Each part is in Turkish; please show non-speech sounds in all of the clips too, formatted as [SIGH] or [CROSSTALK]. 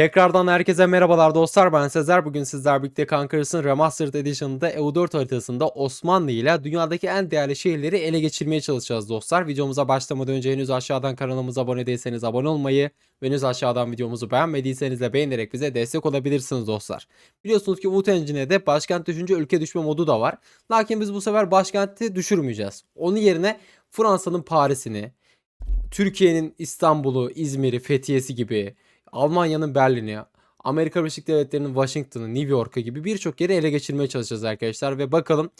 Tekrardan herkese merhabalar dostlar ben Sezer. Bugün sizler birlikte Conquers'ın Remastered Edition'ında EU4 haritasında Osmanlı ile dünyadaki en değerli şehirleri ele geçirmeye çalışacağız dostlar. Videomuza başlamadan önce henüz aşağıdan kanalımıza abone değilseniz abone olmayı ve henüz aşağıdan videomuzu beğenmediyseniz de beğenerek bize destek olabilirsiniz dostlar. Biliyorsunuz ki Wood Engine'de başkent düşünce ülke düşme modu da var. Lakin biz bu sefer başkenti düşürmeyeceğiz. Onun yerine Fransa'nın Paris'ini, Türkiye'nin İstanbul'u, İzmir'i, Fethiye'si gibi Almanya'nın Berlin'i, Amerika Birleşik Devletleri'nin Washington'ı, New York'u gibi birçok yeri ele geçirmeye çalışacağız arkadaşlar ve bakalım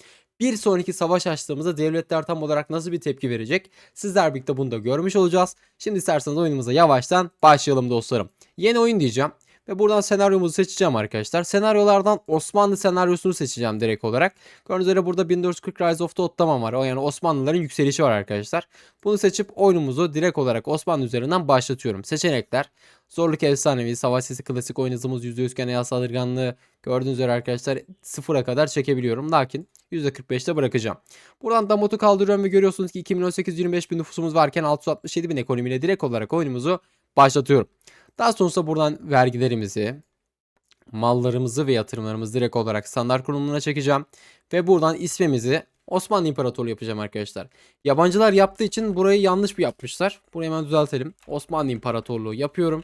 bir sonraki savaş açtığımızda devletler tam olarak nasıl bir tepki verecek? Sizler birlikte bunu da görmüş olacağız. Şimdi isterseniz oyunumuza yavaştan başlayalım dostlarım. Yeni oyun diyeceğim ve buradan senaryomuzu seçeceğim arkadaşlar. Senaryolardan Osmanlı senaryosunu seçeceğim direkt olarak. Gördüğünüz üzere burada 1440 Rise of the Ottoman var. O yani Osmanlıların yükselişi var arkadaşlar. Bunu seçip oyunumuzu direkt olarak Osmanlı üzerinden başlatıyorum. Seçenekler Zorluk efsanevi, savaş sesi klasik oyun hızımız %100 iken saldırganlığı gördüğünüz üzere arkadaşlar sıfıra kadar çekebiliyorum. Lakin %45'te bırakacağım. Buradan damotu kaldırıyorum ve görüyorsunuz ki 2018 25 bin nüfusumuz varken 667 bin ekonomiyle direkt olarak oyunumuzu başlatıyorum. Daha sonrasında buradan vergilerimizi, mallarımızı ve yatırımlarımızı direkt olarak standart konumuna çekeceğim. Ve buradan ismimizi Osmanlı İmparatorluğu yapacağım arkadaşlar. Yabancılar yaptığı için burayı yanlış bir yapmışlar. Burayı hemen düzeltelim. Osmanlı İmparatorluğu yapıyorum.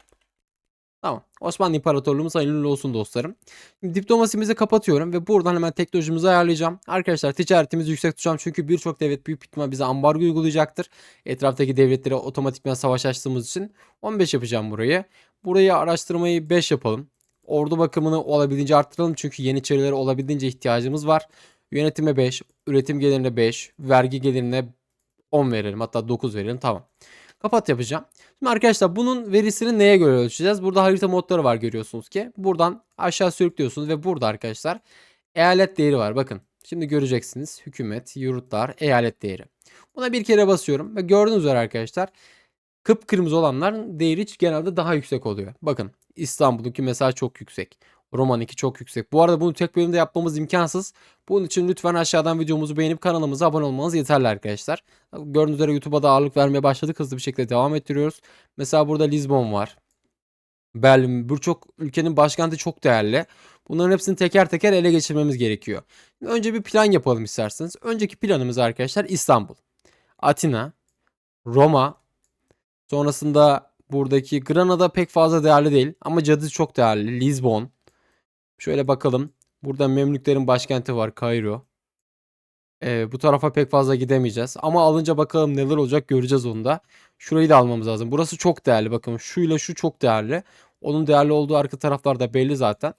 Tamam. Osmanlı İmparatorluğumuz hayırlı olsun dostlarım. Şimdi diplomasimizi kapatıyorum ve buradan hemen teknolojimizi ayarlayacağım. Arkadaşlar ticaretimizi yüksek tutacağım çünkü birçok devlet büyük ihtimal bize ambargo uygulayacaktır. Etraftaki devletlere otomatikman savaş açtığımız için 15 yapacağım burayı. Burayı araştırmayı 5 yapalım. Ordu bakımını olabildiğince arttıralım çünkü yeniçerilere olabildiğince ihtiyacımız var. Yönetime 5, üretim gelirine 5, vergi gelirine 10 verelim hatta 9 verelim tamam. Kapat yapacağım. Şimdi arkadaşlar bunun verisini neye göre ölçeceğiz? Burada harita modları var görüyorsunuz ki. Buradan aşağı sürüklüyorsunuz ve burada arkadaşlar eyalet değeri var. Bakın şimdi göreceksiniz. Hükümet, yurtlar, eyalet değeri. Buna bir kere basıyorum ve gördüğünüz üzere arkadaşlar kıpkırmızı olanların değeri genelde daha yüksek oluyor. Bakın İstanbul'unki mesela çok yüksek. Roman'ınki çok yüksek. Bu arada bunu tek bölümde yapmamız imkansız. Bunun için lütfen aşağıdan videomuzu beğenip kanalımıza abone olmanız yeterli arkadaşlar. Gördüğünüz üzere YouTube'a da ağırlık vermeye başladık. Hızlı bir şekilde devam ettiriyoruz. Mesela burada Lisbon var. Berlin, birçok ülkenin başkenti çok değerli. Bunların hepsini teker teker ele geçirmemiz gerekiyor. Önce bir plan yapalım isterseniz. Önceki planımız arkadaşlar İstanbul, Atina, Roma, sonrasında buradaki Granada pek fazla değerli değil ama Cadiz çok değerli. Lisbon, Şöyle bakalım. Burada Memlüklerin başkenti var Kairo. Ee, bu tarafa pek fazla gidemeyeceğiz. Ama alınca bakalım neler olacak göreceğiz onu da. Şurayı da almamız lazım. Burası çok değerli bakın. Şu ile şu çok değerli. Onun değerli olduğu arka taraflarda belli zaten.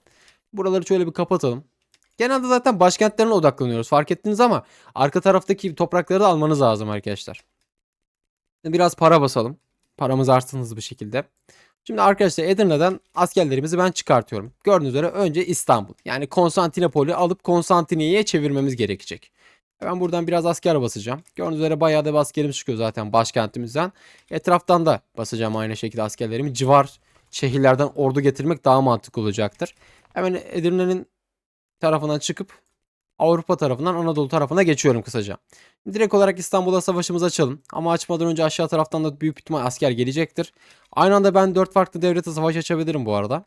Buraları şöyle bir kapatalım. Genelde zaten başkentlerine odaklanıyoruz. Fark ettiniz ama arka taraftaki toprakları da almanız lazım arkadaşlar. Biraz para basalım. Paramız artsın hızlı bir şekilde. Şimdi arkadaşlar Edirne'den askerlerimizi ben çıkartıyorum. Gördüğünüz üzere önce İstanbul. Yani Konstantinopol'ü alıp Konstantiniye'ye çevirmemiz gerekecek. Ben buradan biraz asker basacağım. Gördüğünüz üzere bayağı da bir askerimiz çıkıyor zaten başkentimizden. Etraftan da basacağım aynı şekilde askerlerimi. Civar şehirlerden ordu getirmek daha mantıklı olacaktır. Hemen Edirne'nin tarafından çıkıp Avrupa tarafından Anadolu tarafına geçiyorum kısaca. Direkt olarak İstanbul'a savaşımızı açalım. Ama açmadan önce aşağı taraftan da büyük ihtimal asker gelecektir. Aynı anda ben 4 farklı devlete savaş açabilirim bu arada.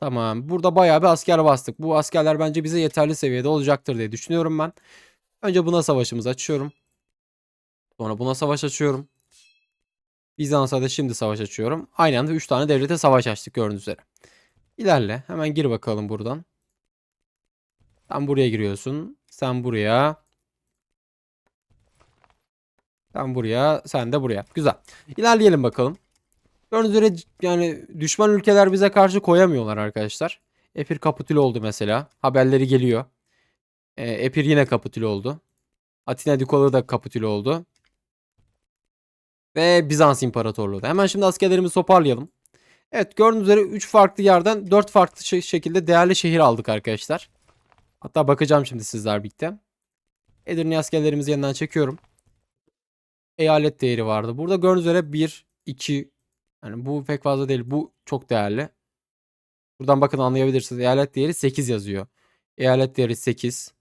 Tamam. Burada bayağı bir asker bastık. Bu askerler bence bize yeterli seviyede olacaktır diye düşünüyorum ben. Önce buna savaşımızı açıyorum. Sonra buna savaş açıyorum. Bizans'a da şimdi savaş açıyorum. Aynı anda 3 tane devlete savaş açtık gördüğünüz üzere. İlerle. Hemen gir bakalım buradan. Sen buraya giriyorsun. Sen buraya. Sen buraya. Sen de buraya. Güzel. İlerleyelim bakalım. Gördüğünüz üzere yani düşman ülkeler bize karşı koyamıyorlar arkadaşlar. Epir kapitül oldu mesela. Haberleri geliyor. E, Epir yine kapitül oldu. Atina Dikoları da kapitül oldu. Ve Bizans İmparatorluğu da. Hemen şimdi askerlerimizi toparlayalım. Evet gördüğünüz üzere 3 farklı yerden 4 farklı şekilde değerli şehir aldık arkadaşlar. Hatta bakacağım şimdi sizler birlikte. Edirne askerlerimizi yeniden çekiyorum. Eyalet değeri vardı. Burada gördüğünüz üzere 1, 2 yani bu pek fazla değil. Bu çok değerli. Buradan bakın anlayabilirsiniz. Eyalet değeri 8 yazıyor. Eyalet değeri 8.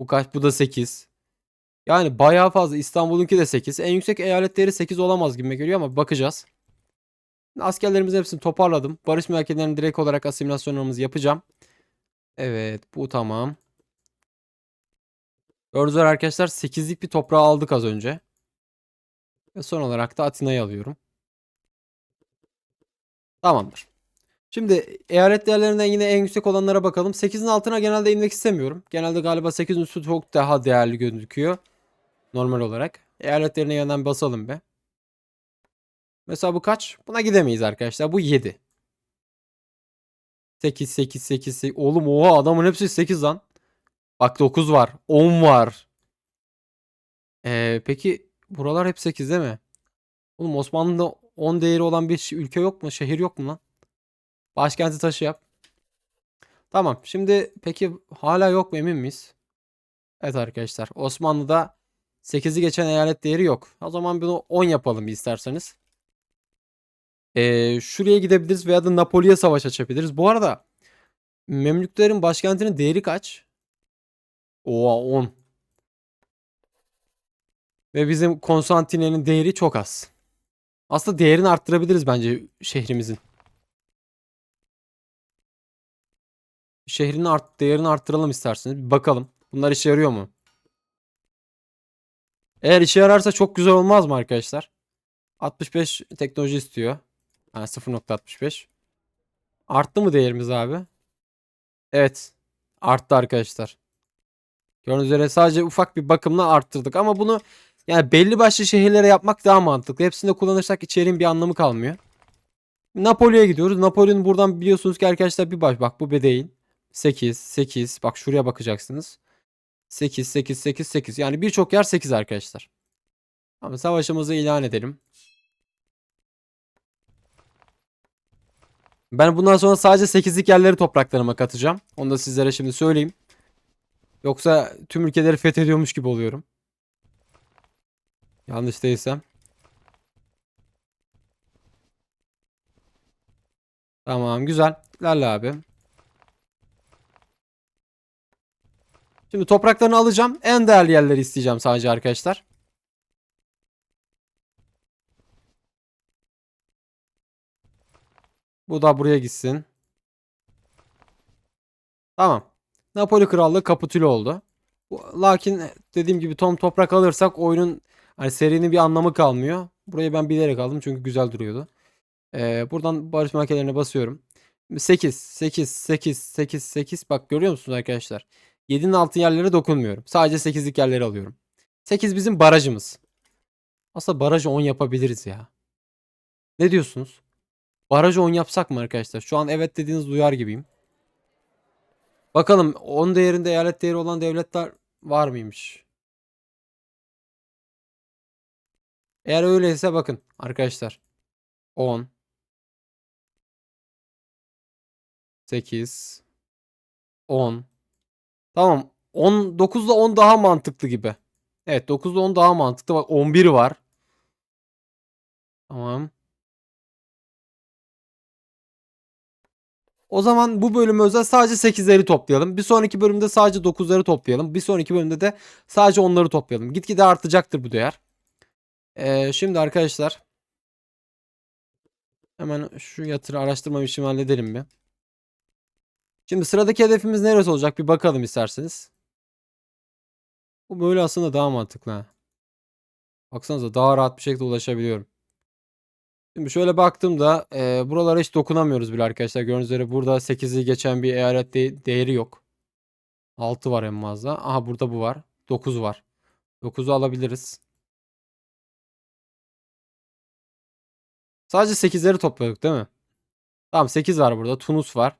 Bu kaç? Bu da 8. Yani bayağı fazla. İstanbul'unki de 8. En yüksek eyalet değeri 8 olamaz gibi geliyor ama bakacağız. Askerlerimizin hepsini toparladım. Barış merkezlerini direkt olarak asimilasyonlarımızı yapacağım. Evet bu tamam. Gördüğünüz arkadaşlar 8'lik bir toprağı aldık az önce. Ve son olarak da Atina'yı alıyorum. Tamamdır. Şimdi eyalet değerlerinden yine en yüksek olanlara bakalım. 8'in altına genelde inmek istemiyorum. Genelde galiba 8'in üstü çok daha değerli gözüküyor. Normal olarak. Eyaletlerine yeniden basalım be. Mesela bu kaç? Buna gidemeyiz arkadaşlar. Bu 7. 8, 8, 8, 8. Oğlum oha adamın hepsi 8 lan. Bak 9 var. 10 var. Ee, peki buralar hep 8 değil mi? Oğlum Osmanlı'da 10 değeri olan bir ülke yok mu? Şehir yok mu lan? Başkenti taşı yap. Tamam. Şimdi peki hala yok mu emin miyiz? Evet arkadaşlar. Osmanlı'da 8'i geçen eyalet değeri yok. O zaman bunu 10 yapalım isterseniz. Ee, şuraya gidebiliriz veya da Napoli'ye savaş açabiliriz. Bu arada Memlüklerin başkentinin değeri kaç? Oha 10. Ve bizim Konstantinye'nin değeri çok az. Aslında değerini arttırabiliriz bence şehrimizin. Şehrin art değerini arttıralım isterseniz. Bir bakalım. Bunlar işe yarıyor mu? Eğer işe yararsa çok güzel olmaz mı arkadaşlar? 65 teknoloji istiyor. Yani 0.65. Arttı mı değerimiz abi? Evet. Arttı arkadaşlar. Gördüğünüz üzere sadece ufak bir bakımla arttırdık. Ama bunu yani belli başlı şehirlere yapmak daha mantıklı. Hepsini de kullanırsak içeriğin bir anlamı kalmıyor. Napoli'ye gidiyoruz. Napoli'nin buradan biliyorsunuz ki arkadaşlar bir baş. Bak bu bir değil. 8, 8. Bak şuraya bakacaksınız. 8, 8, 8, 8. Yani birçok yer 8 arkadaşlar. Ama savaşımızı ilan edelim. Ben bundan sonra sadece 8'lik yerleri topraklarıma katacağım. Onu da sizlere şimdi söyleyeyim. Yoksa tüm ülkeleri fethediyormuş gibi oluyorum. Yanlış değilsem. Tamam güzel. İlerle abi. Şimdi topraklarını alacağım. En değerli yerleri isteyeceğim sadece arkadaşlar. Bu da buraya gitsin. Tamam. Napoli Krallığı kapitüle oldu. Lakin dediğim gibi tom toprak alırsak oyunun hani serinin bir anlamı kalmıyor. Burayı ben bilerek aldım çünkü güzel duruyordu. Ee, buradan barış makinelerine basıyorum. 8, 8, 8, 8, 8. Bak görüyor musunuz arkadaşlar? 7'nin altı yerlere dokunmuyorum. Sadece 8'lik yerleri alıyorum. 8 bizim barajımız. Aslında barajı 10 yapabiliriz ya. Ne diyorsunuz? Barajı 10 yapsak mı arkadaşlar? Şu an evet dediğiniz duyar gibiyim. Bakalım 10 değerinde eyalet değeri olan devletler var mıymış? Eğer öyleyse bakın arkadaşlar. 10 8 10 Tamam. 10 9 ile 10 daha mantıklı gibi. Evet 9 ile 10 daha mantıklı. Bak 11 var. Tamam. O zaman bu bölümü özel sadece 8'leri toplayalım. Bir sonraki bölümde sadece 9'ları toplayalım. Bir sonraki bölümde de sadece 10'ları toplayalım. Gitgide artacaktır bu değer. Ee, şimdi arkadaşlar hemen şu yatırı araştırma işimi halledelim bir. Şimdi sıradaki hedefimiz neresi olacak bir bakalım isterseniz. Bu böyle aslında daha mantıklı. Ha. Baksanıza daha rahat bir şekilde ulaşabiliyorum. Şimdi şöyle baktığımda e, buralara hiç dokunamıyoruz bile arkadaşlar. Gördüğünüz üzere burada 8'i geçen bir eyalet de değeri yok. 6 var en fazla. Aha burada bu var. 9 var. 9'u alabiliriz. Sadece 8'leri topladık değil mi? Tamam 8 var burada. Tunus var.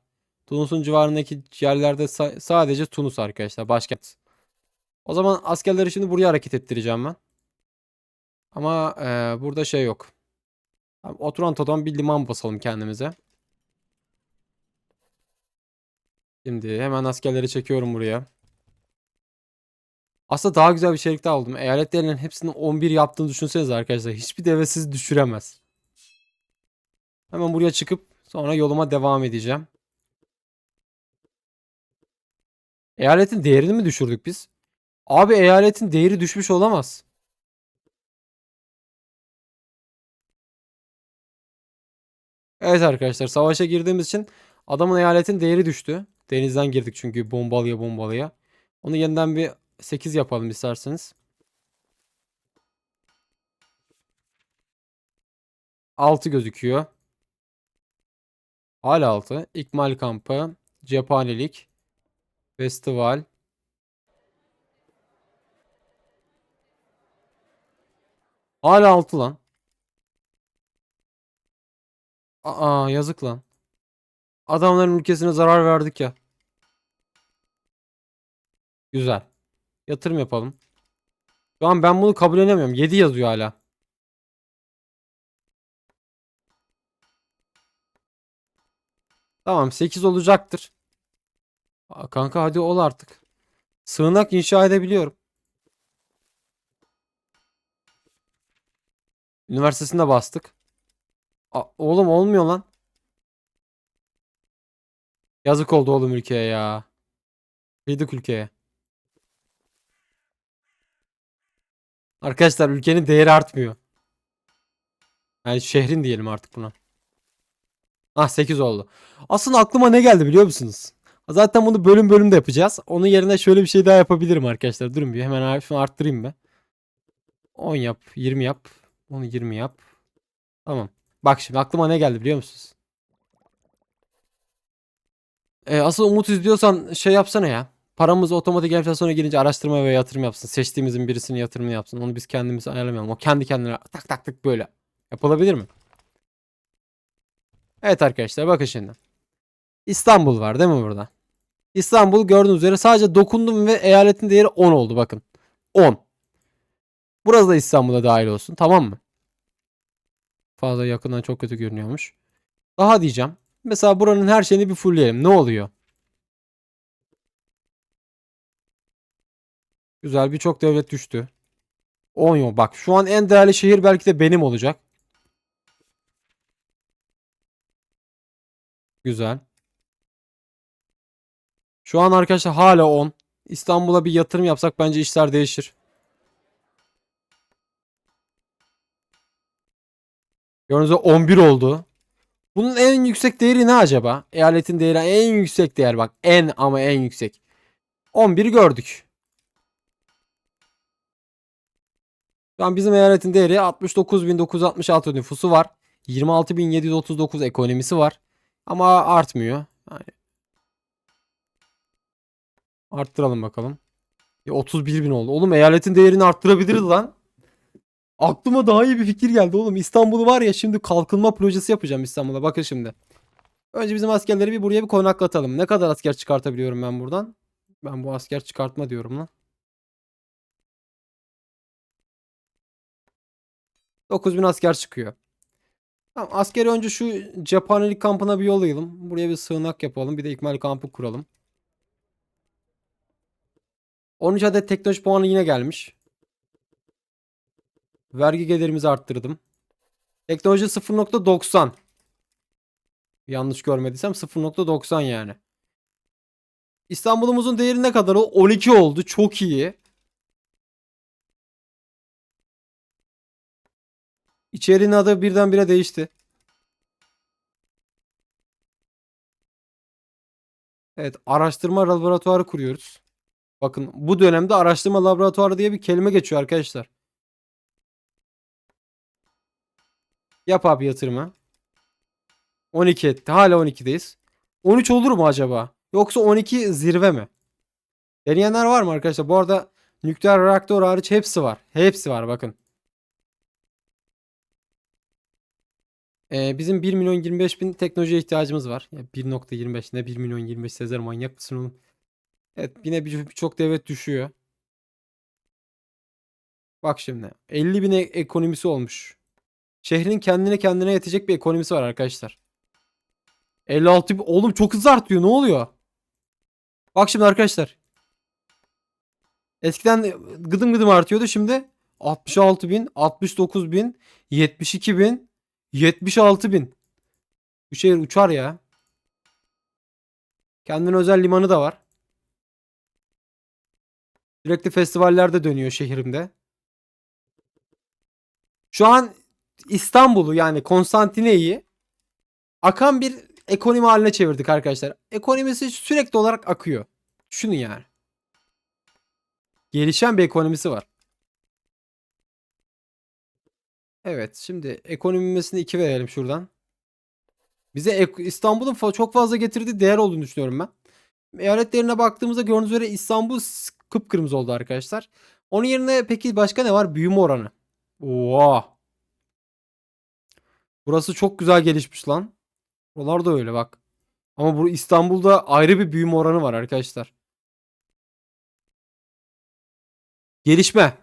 Tunus'un civarındaki yerlerde sa- sadece Tunus arkadaşlar. Başkent. O zaman askerleri şimdi buraya hareket ettireceğim ben. Ama e, burada şey yok. Abi, Otranto'dan bir liman basalım kendimize. Şimdi hemen askerleri çekiyorum buraya. Aslında daha güzel bir şeylik daha aldım. Eyaletlerin hepsinin 11 yaptığını düşünsenize arkadaşlar. Hiçbir deve sizi düşüremez. Hemen buraya çıkıp sonra yoluma devam edeceğim. Eyaletin değerini mi düşürdük biz? Abi eyaletin değeri düşmüş olamaz. Evet arkadaşlar savaşa girdiğimiz için adamın eyaletin değeri düştü. Denizden girdik çünkü bombalıya bombalıya. Onu yeniden bir 8 yapalım isterseniz. 6 gözüküyor. Hala 6. İkmal kampı. Cephanelik. Festival. Hala 6 lan. Aa yazık lan. Adamların ülkesine zarar verdik ya. Güzel. Yatırım yapalım. Şu an ben bunu kabullenemiyorum. 7 yazıyor hala. Tamam 8 olacaktır. Aa, kanka hadi ol artık. Sığınak inşa edebiliyorum. Üniversitesinde bastık. Aa, oğlum olmuyor lan. Yazık oldu oğlum ülkeye ya. Kıydık ülkeye. Arkadaşlar ülkenin değeri artmıyor. Yani şehrin diyelim artık buna. Ah 8 oldu. Aslında aklıma ne geldi biliyor musunuz? Zaten bunu bölüm bölüm de yapacağız. Onun yerine şöyle bir şey daha yapabilirim arkadaşlar. Durun bir hemen şunu arttırayım ben. 10 yap, 20 yap. Onu 20 yap. Tamam. Bak şimdi aklıma ne geldi biliyor musunuz? E, asıl Umut izliyorsan şey yapsana ya. Paramız otomatik enflasyona girince araştırma ve yatırım yapsın. Seçtiğimizin birisini yatırımını yapsın. Onu biz kendimiz ayarlamayalım. O kendi kendine tak tak tak böyle. Yapılabilir mi? Evet arkadaşlar bakın şimdi. İstanbul var değil mi burada? İstanbul gördüğünüz üzere sadece dokundum ve eyaletin değeri 10 oldu bakın. 10. Burası da İstanbul'a dahil olsun tamam mı? Fazla yakından çok kötü görünüyormuş. Daha diyeceğim. Mesela buranın her şeyini bir fullleyelim. Ne oluyor? Güzel birçok devlet düştü. 10 yok. Bak şu an en değerli şehir belki de benim olacak. Güzel. Şu an arkadaşlar hala 10. İstanbul'a bir yatırım yapsak bence işler değişir. Gördüğünüz gibi 11 oldu. Bunun en yüksek değeri ne acaba? Eyaletin değeri en yüksek değer bak. En ama en yüksek. 11 gördük. Şu an bizim eyaletin değeri 69.966 nüfusu var. 26.739 ekonomisi var. Ama artmıyor. Yani arttıralım bakalım. E, 31.000 oldu. Oğlum eyaletin değerini arttırabiliriz lan. Aklıma daha iyi bir fikir geldi oğlum. İstanbul'u var ya şimdi kalkınma projesi yapacağım İstanbul'a. Bakın şimdi. Önce bizim askerleri bir buraya bir konaklatalım. Ne kadar asker çıkartabiliyorum ben buradan? Ben bu asker çıkartma diyorum lan. 9000 asker çıkıyor. Tamam askeri önce şu cephanelik kampına bir yollayalım. Buraya bir sığınak yapalım. Bir de ikmal kampı kuralım. 13 adet teknoloji puanı yine gelmiş. Vergi gelirimizi arttırdım. Teknoloji 0.90. Yanlış görmediysem 0.90 yani. İstanbul'umuzun değeri ne kadar o? 12 oldu. Çok iyi. İçerinin adı birdenbire değişti. Evet, araştırma laboratuvarı kuruyoruz. Bakın bu dönemde araştırma laboratuvarı diye bir kelime geçiyor arkadaşlar. Yap abi yatırımı. 12 etti. Hala 12'deyiz. 13 olur mu acaba? Yoksa 12 zirve mi? Deneyenler var mı arkadaşlar? Bu arada nükleer reaktör hariç hepsi var. Hepsi var bakın. Ee, bizim 1 milyon 25 bin teknolojiye ihtiyacımız var. Ya 1.25 ne 1 milyon 25 Sezer manyak mısın oğlum? Evet yine bir- birçok devlet düşüyor. Bak şimdi 50 bin e- ekonomisi olmuş. Şehrin kendine kendine yetecek bir ekonomisi var arkadaşlar. 56 bin oğlum çok hızlı artıyor ne oluyor? Bak şimdi arkadaşlar. Eskiden gıdım gıdım artıyordu şimdi 66 bin, 69 bin, 72 bin, 76 bin. Bu şehir uçar ya. Kendine özel limanı da var. Sürekli festivaller de dönüyor şehrimde. Şu an İstanbul'u yani Konstantinye'yi akan bir ekonomi haline çevirdik arkadaşlar. Ekonomisi sürekli olarak akıyor. Düşünün yani. Gelişen bir ekonomisi var. Evet şimdi ekonomimesini 2 verelim şuradan. Bize İstanbul'un çok fazla getirdiği değer olduğunu düşünüyorum ben. Eyaletlerine baktığımızda gördüğünüz üzere İstanbul kıpkırmızı oldu arkadaşlar. Onun yerine peki başka ne var? Büyüme oranı. Oha. Burası çok güzel gelişmiş lan. Buralar da öyle bak. Ama bu İstanbul'da ayrı bir büyüme oranı var arkadaşlar. Gelişme.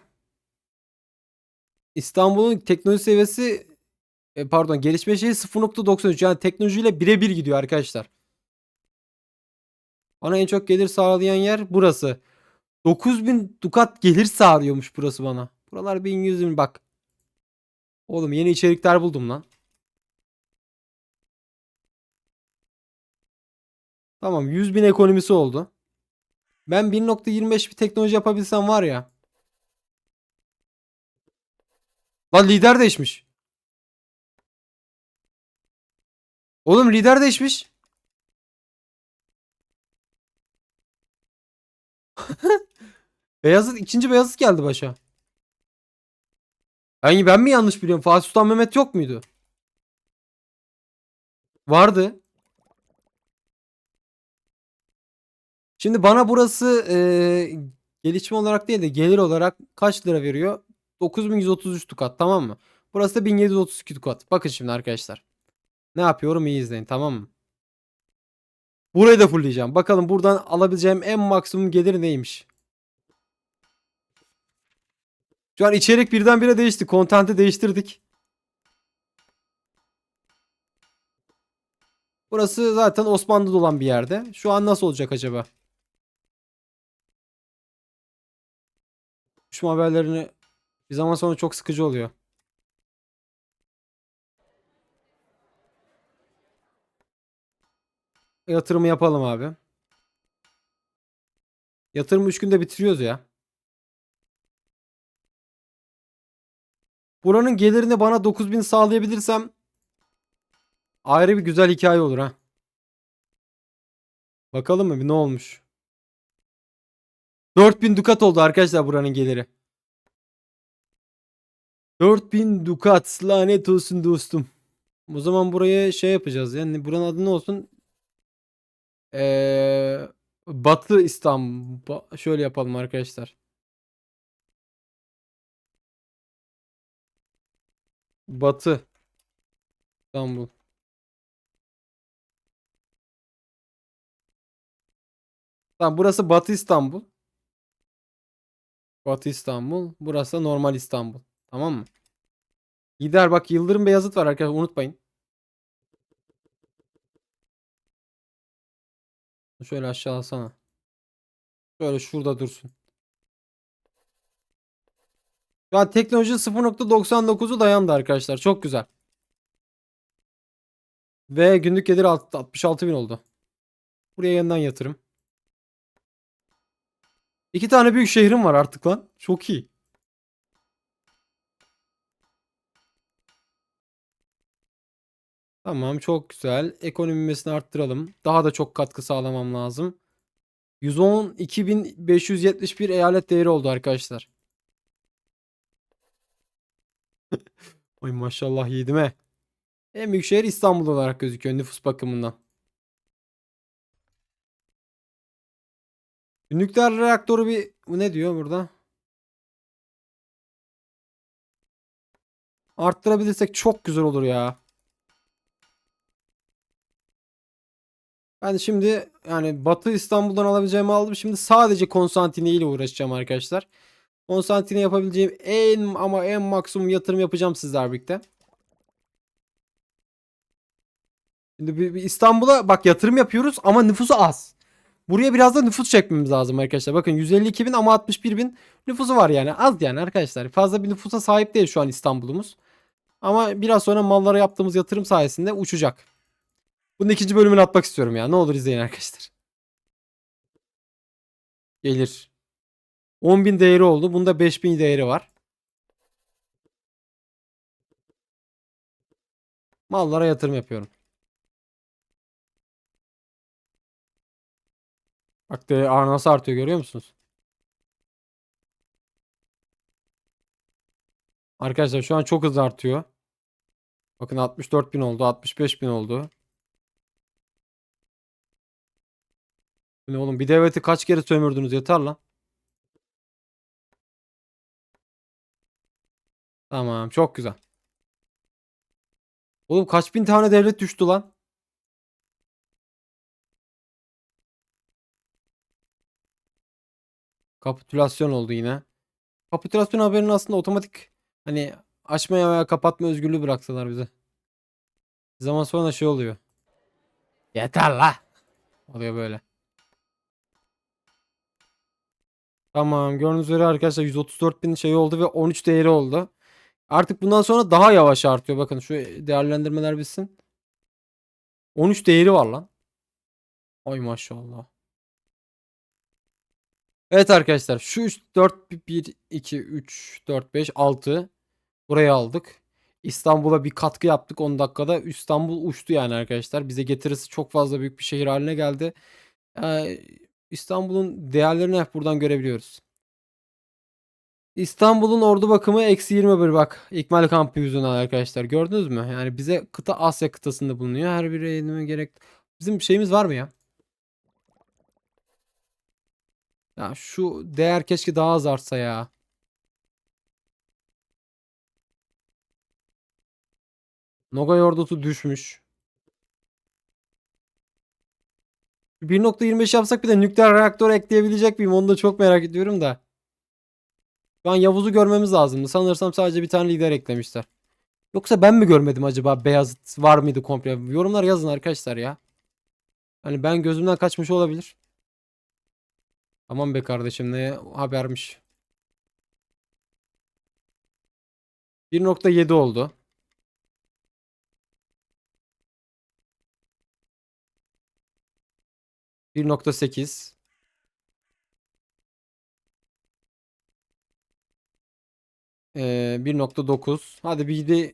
İstanbul'un teknoloji seviyesi e, pardon gelişme şeyi 0.93 yani teknolojiyle birebir gidiyor arkadaşlar. Bana en çok gelir sağlayan yer burası. 9000 dukat gelir sağlıyormuş burası bana. Buralar 1100 bin bak. Oğlum yeni içerikler buldum lan. Tamam 100 bin ekonomisi oldu. Ben 1.25 bir teknoloji yapabilsem var ya. Lan lider değişmiş. Oğlum lider değişmiş. [LAUGHS] Beyazıt ikinci Beyazıt geldi başa. Ben, ben mi yanlış biliyorum? Fatih Sultan Mehmet yok muydu? Vardı. Şimdi bana burası eee, gelişme olarak değil de gelir olarak kaç lira veriyor? 9133 dukat tamam mı? Burası da 1732 dukat. Bakın şimdi arkadaşlar. Ne yapıyorum iyi izleyin tamam mı? Burayı da fullleyeceğim. Bakalım buradan alabileceğim en maksimum gelir neymiş? Şu an içerik birdenbire değişti. Content'i değiştirdik. Burası zaten Osmanlı'da olan bir yerde. Şu an nasıl olacak acaba? Şu haberlerini bir zaman sonra çok sıkıcı oluyor. Yatırımı yapalım abi. Yatırımı 3 günde bitiriyoruz ya. Buranın gelirini bana 9000 sağlayabilirsem ayrı bir güzel hikaye olur ha. Bakalım mı ne olmuş? 4000 dukat oldu arkadaşlar buranın geliri. 4000 dukat lanet olsun dostum. O zaman buraya şey yapacağız yani buranın adı ne olsun? Ee, Batı İstanbul. Şöyle yapalım arkadaşlar. Batı İstanbul. Tamam burası Batı İstanbul. Batı İstanbul. Burası da normal İstanbul. Tamam mı? Gider bak Yıldırım Beyazıt var arkadaşlar unutmayın. Şöyle aşağı alsana. Şöyle şurada dursun. Şu an teknoloji 0.99'u dayandı arkadaşlar. Çok güzel. Ve günlük gelir 66 bin oldu. Buraya yeniden yatırım. İki tane büyük şehrim var artık lan. Çok iyi. Tamam çok güzel. Ekonomimesini arttıralım. Daha da çok katkı sağlamam lazım. 112.571 eyalet değeri oldu arkadaşlar. [LAUGHS] Oy maşallah yiğidime. En büyük şehir İstanbul olarak gözüküyor nüfus bakımından. Nükleer reaktörü bir ne diyor burada? Arttırabilirsek çok güzel olur ya. Ben şimdi yani Batı İstanbul'dan alabileceğimi aldım. Şimdi sadece Konstantine ile uğraşacağım arkadaşlar. Konstantine yapabileceğim en ama en maksimum yatırım yapacağım sizler birlikte. Şimdi bir, bir İstanbul'a bak yatırım yapıyoruz ama nüfusu az. Buraya biraz da nüfus çekmemiz lazım arkadaşlar. Bakın 152 bin ama 61 bin nüfusu var yani. Az yani arkadaşlar. Fazla bir nüfusa sahip değil şu an İstanbul'umuz. Ama biraz sonra mallara yaptığımız yatırım sayesinde uçacak. Bunun ikinci bölümünü atmak istiyorum ya. Ne olur izleyin arkadaşlar. Gelir. 10.000 değeri oldu. Bunda 5.000 değeri var. Mallara yatırım yapıyorum. Bak de nasıl artıyor görüyor musunuz? Arkadaşlar şu an çok hızlı artıyor. Bakın 64 bin oldu. 65 bin oldu. Ne oğlum bir devleti kaç kere sömürdünüz yeter lan. Tamam çok güzel. Oğlum kaç bin tane devlet düştü lan? Kapitülasyon oldu yine. Kapitülasyon haberini aslında otomatik hani açmaya veya kapatma özgürlüğü bıraksalar bize. Bir zaman sonra şey oluyor. Yeter la. Oluyor böyle. Tamam gördüğünüz üzere arkadaşlar 134 bin şey oldu ve 13 değeri oldu. Artık bundan sonra daha yavaş artıyor. Bakın şu değerlendirmeler bitsin. 13 değeri var lan. Ay maşallah. Evet arkadaşlar şu 3 4 1 2 3 4 5 6 buraya aldık. İstanbul'a bir katkı yaptık 10 dakikada. İstanbul uçtu yani arkadaşlar. Bize getirisi çok fazla büyük bir şehir haline geldi. Ee, İstanbul'un değerlerini hep buradan görebiliyoruz. İstanbul'un ordu bakımı eksi 21 bak. İkmal kampı yüzünden arkadaşlar. Gördünüz mü? Yani bize kıta Asya kıtasında bulunuyor. Her biri elime gerek. Bizim şeyimiz var mı ya? Ya şu değer keşke daha az artsa ya. Nogay ordusu düşmüş. 1.25 yapsak bir de nükleer reaktör ekleyebilecek miyim? Onu da çok merak ediyorum da. Şu an Yavuz'u görmemiz lazımdı. Sanırsam sadece bir tane lider eklemişler. Yoksa ben mi görmedim acaba Beyazıt var mıydı komple? Yorumlar yazın arkadaşlar ya. Hani ben gözümden kaçmış olabilir. Aman be kardeşim ne habermiş. 1.7 oldu. Bir nokta sekiz. Ee, 1.9. Hadi bir de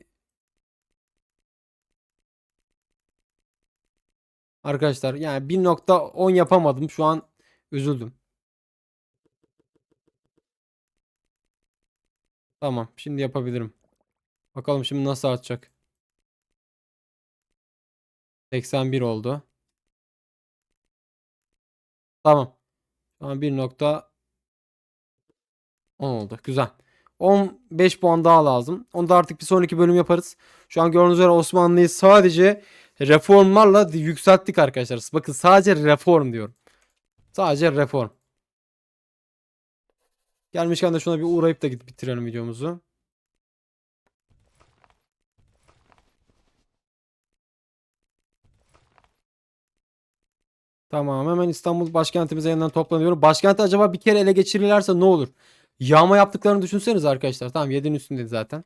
Arkadaşlar yani 1.10 yapamadım. Şu an üzüldüm. Tamam. Şimdi yapabilirim. Bakalım şimdi nasıl artacak. 81 oldu. Tamam. Şu an 1.10 oldu. Güzel. 15 puan daha lazım. Onu da artık bir sonraki bölüm yaparız. Şu an gördüğünüz üzere Osmanlı'yı sadece reformlarla yükselttik arkadaşlar. Bakın sadece reform diyorum. Sadece reform. Gelmişken de şuna bir uğrayıp da gidip bitirelim videomuzu. Tamam hemen İstanbul başkentimize yeniden toplanıyorum. Başkenti acaba bir kere ele geçirirlerse ne olur? Yağma yaptıklarını düşünseniz arkadaşlar. Tamam 7'nin üstünde zaten.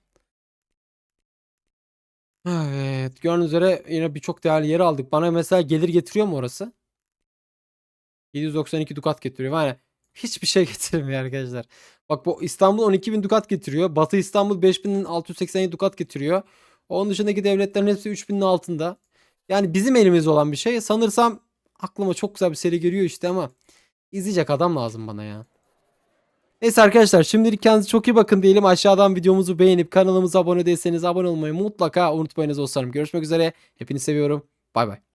Evet gördüğünüz üzere yine birçok değerli yeri aldık. Bana mesela gelir getiriyor mu orası? 792 dukat getiriyor. Yani hiçbir şey [LAUGHS] getirmiyor arkadaşlar. Bak bu İstanbul 12.000 dukat getiriyor. Batı İstanbul 5.687 dukat getiriyor. Onun dışındaki devletlerin hepsi 3000'in altında. Yani bizim elimizde olan bir şey. Sanırsam aklıma çok güzel bir seri geliyor işte ama izleyecek adam lazım bana ya. Neyse arkadaşlar şimdilik kendinize çok iyi bakın diyelim. Aşağıdan videomuzu beğenip kanalımıza abone değilseniz abone olmayı mutlaka unutmayınız dostlarım. Görüşmek üzere. Hepinizi seviyorum. Bay bay.